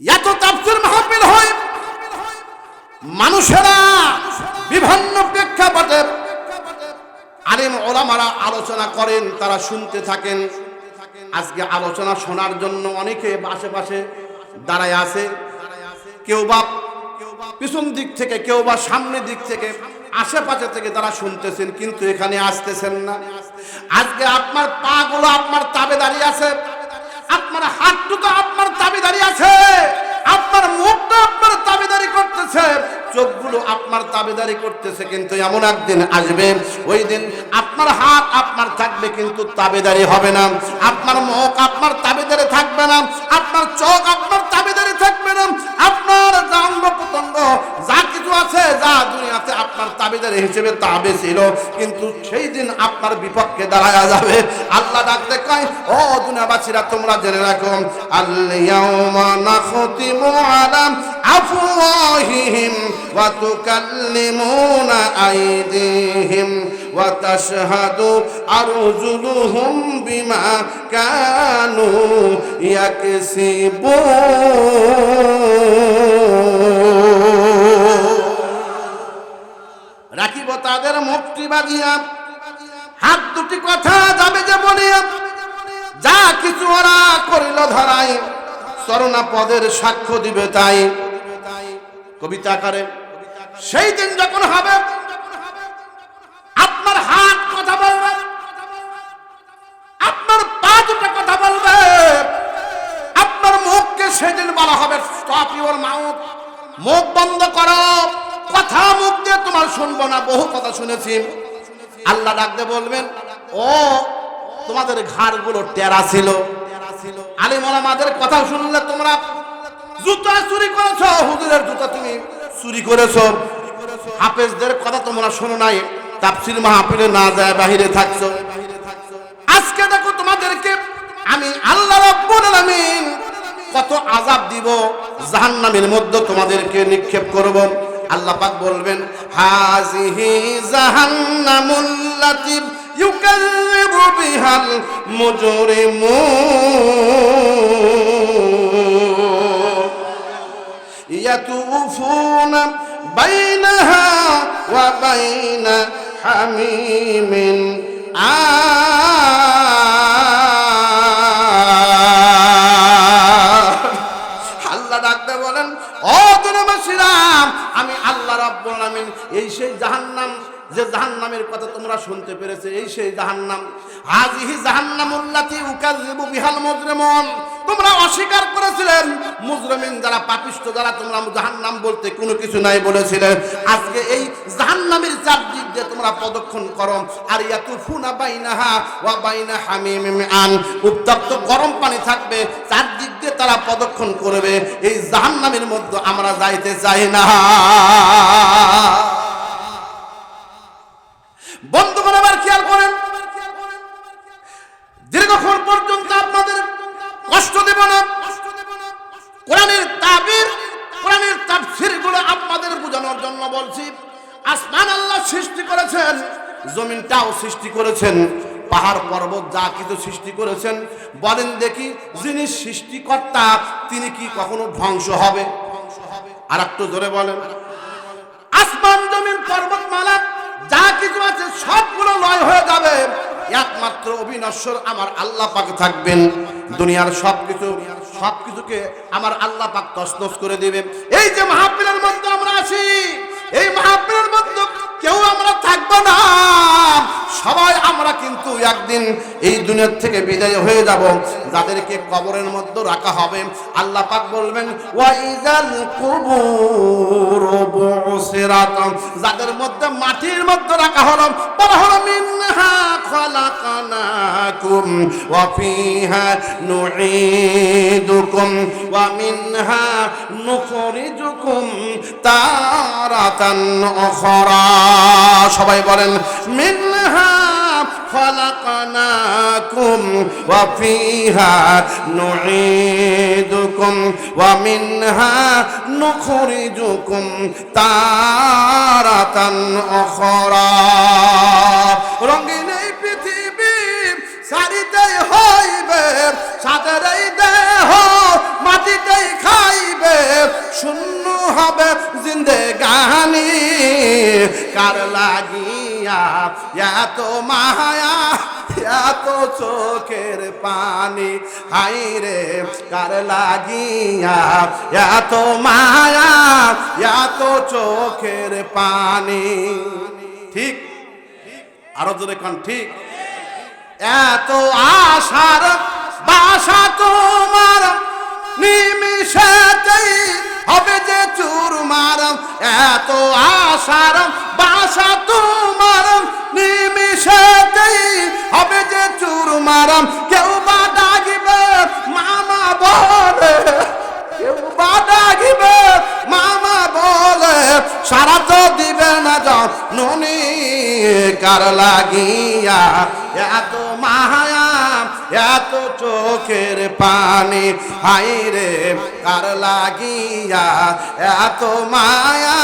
এত তাফসির মাহফিল হয়। মানুষেরা বিভিন্ন প্রেক্ষাপটে আলিম ওলামারা আলোচনা করেন, তারা শুনতে থাকেন। আজকে আলোচনা শোনার জন্য অনেকে আশেপাশে দাঁড়ায় আছে। কেউ বা পিছন দিক থেকে, কেউ বা সামনের দিক থেকে, আশেপাশে থেকে তারা শুনতেছেন, কিন্তু এখানে আসতেছেন না। আজকে আপনার পা গুলো আপনার তাবে দাঁড়িয়ে আছে। আপনার হাতটুকু আপনার দাবিদারি আছে। আপনার মুখটা আপনার দাবিদারি করতেছে। চোখগুলো আপনার তাবেদারি করতেছে কিন্তু এমন একদিন আসবে। ওই দিন আপনার হাত আপনার থাকবে কিন্তু তাবেদারি হবে না। আপনার মুখ আপনার তাবেদারি থাকবে না। আপনার চোখ আপনার তাবেদারি হিসেবে তাবে ছিল। কিন্তু সেই দিন আপনার বিপক্ষে দাঁড়ায়া যাবে। আল্লাহ ডাকতে কয়, ও দুনিয়াবাসীরা, তোমরা জেনে রাখো আল্লাহ নাখতিমু আলা আফওয়াহিহিম ওয়া তুকাল্লিমুনা আইদিহিম ওয়া তাশহাদু আরজুলুহুম বিমা কানু ইয়াকসিবুন। রাখিব তাদের মুক্তি বাঁধিয়া হাত দুটি কথা যাবে যে বলিয়া যা কিছু ওরা করিল ধরাই করোনা পদের সাক্ষ্য দিবে তাই। কবিতা আকারে, সেই দিন যখন হবে, আপনার হাত কথা বলবে, আপনার পা দুটো কথা বলবে, আপনার মুখকে সেদিন বলা হবে স্টপ ইউর মাউথ মুখ বন্ধ করো। কথা মুখ দিয়ে তোমার শুনব না, বহু কথা শুনেছি। আল্লাহ ডাকতে বলবেন, ও, তোমাদের ঘাড়গুলো টেরা ছিল। আলিম আমাদের কথা শুনলে তোমরা জুতা চুরি করেছ, হুজুরের জুতা তুমি চুরি করেছ। হাফেজদের কথা তোমরা শোনো নাই, তাফসির মাহফিলে না যায় বাহিরে থাকছো। আজকে দেখো তোমাদেরকে আমি আল্লাহ রাব্বুল আলামিন কত আযাব দিব, জাহান্নামের মধ্যে তোমাদেরকে নিক্ষেপ করব। আল্লাহ পাক বলবেন হাজিহি জাহান্নামুল্লাতি ইউকাল্লিবু বিহাল মুজরিমুন। ইয়াতুফুনা বাইনাহা ওয়া বাইনা হামিমিন। আ আল্লাহ ডাকতে বলেন, ও দুনবাসীরাম আমি আল্লাহ রাব্বুল আলামিন, এই সেই জাহান্নাম, যে জাহান্নামের কথা তোমরা শুনতে পেরেছে, এই সেই জাহান্নাম হাজিহি জাহান্নামুল্লাতি উকাযিবু বিহাল মুজরিমুন। তোমরা অস্বীকার করেছিলেন। মুজরমিন যারা পাপিষ্ট, যারা তোমরা জাহান্নাম বলতে কোনো কিছু নাই বলেছিলেন। আজকে এই জাহান্নামের চারদিক দিয়ে তোমরা প্রদক্ষিণ করো। আর ইয়াতুফুনা বাইনাহা ওয়া বাইনা হামিমিম আন। উত্তপ্ত গরম পানি থাকবে চারদিক দিয়ে তারা প্রদক্ষিণ করবে। এই জাহান্নামের মধ্যে আমরা যাইতে চাই না। জন্য বলছি, আসমান আল্লাহ সৃষ্টি করেছেন, জমিনটাও সৃষ্টি করেছেন, পাহাড় পর্বত যা কিছু সৃষ্টি করেছেন, বলেন দেখি যিনি সৃষ্টিকর্তা, তিনি কি কখনো ধ্বংস হবে? আর একটু জোরে বলেন। আসমান, জমিন পর্বতমালা যা কিছু আছে সবগুলো লয় হয়ে যাবে। একমাত্র অবিনশ্বর আমার আল্লাহ পাক থাকবেন। দুনিয়ার সবকিছু, সবকিছুকে আমার আল্লাহ পাক তসনস করে দিবে। এই যে মাহফিলের মধ্যে আমরা আছি এই মাহফিলের মধ্যে কেউ আমরা থাকব না। কিন্তু একদিন এই দুনিয়ার থেকে বিদায় হয়ে যাব। যাদেরকে কবরের মধ্যে রাখা হবে, আল্লাহ পাক বলবেন, ওয়াইজাল কুবুর বুসিরাত। যাদের মধ্যে মাটির মধ্যে রাখা হলো, বলা হলো, মিনহা খলাকনাকুম ওয়া ফিহা নুঈদুকুম ওয়া মিনহা নুখরিজুকুম তারাতান উখরা। সবাই বলেন মিনহা خلقناكم وفيها نعيدكم ومنها نخرجكم تارة أخرى রঙিন এই পৃথিবী সারিতেই হইবে সাদের এই দেহ মাটিতেই খাইবে শূন্য হবে জিন্দেগানি কার এত মায়া, এত চোখের পানি। হাই রে কার লাগিয়া এত মায়া, এত চোখের পানি। ঠিক? আরও জোরে কান, ঠিক? এত আশার বাসা তোমার নিমিশেতেই হবে যে চুরমার। এত আশার চুরমার কেউ বা ডাকিবে, মামা বলে। কেউ বা ডাকিবে, মামা বলে। সারা তো দিবে না নুনি কার লাগিয়া। এত মায়া, এত চোখের পানি হাই রে, কার লাগিয়া। এত মায়া,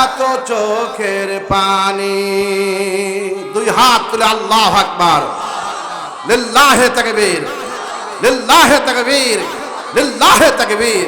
এত চোখের পানি। দুই হাত তুলে আল্লাহ আকবার। লিল্লাহে তাকবীর লিল্লাহে তাকবীর লিল্লাহে তাকবীর